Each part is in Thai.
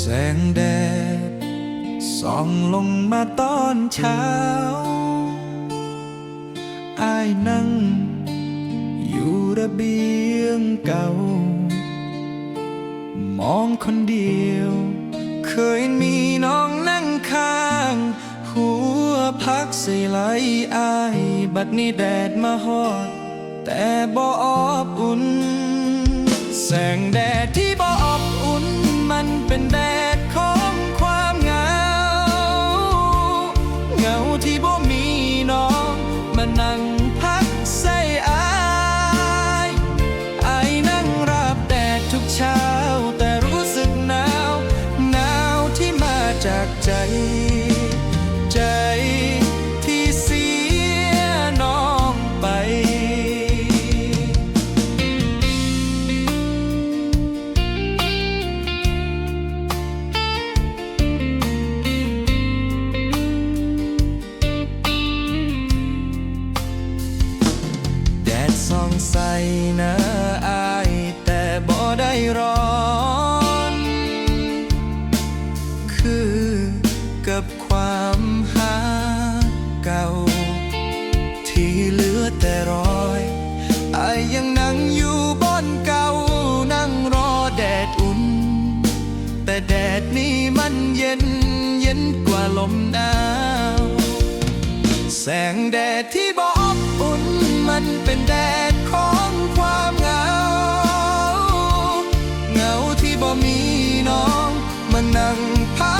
แสงแดดส่องลงมาตอนเช้าอายนั่ง อยู่ระเบียงเก่า มองคนเดียว เคยมีน้องนั่งข้าง หัวพักใส่ไหลอาย บัดนี้แดดมาฮอด แต่บ่อบอุ่น แสงแดดที่ เป็นแดดของความเหงา เหงาที่บ่มีน้องมานั่งพักใส่อายอายนั่งรับแดดทุกเช้า แต่รู้สึกหนาว หนาวที่มาจากใจใจ ใส่หน้าอายแต่บ่ได้ร้อน คือกับความหาเก่า ที่เหลือแต่รอยอายยังนั่งอยู่บนเก่านั่งรอแดดอุ่น แต่แดดนี้มันเย็นเย็นกว่าลมหนาว แสงแดดที่บอบอุ่นมันเป็นแดดของความเหงา เหงาที่บ่มีน้องมานั่งพัก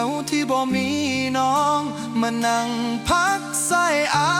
าที่บ่มีน้อง มานั่งพักใส่อา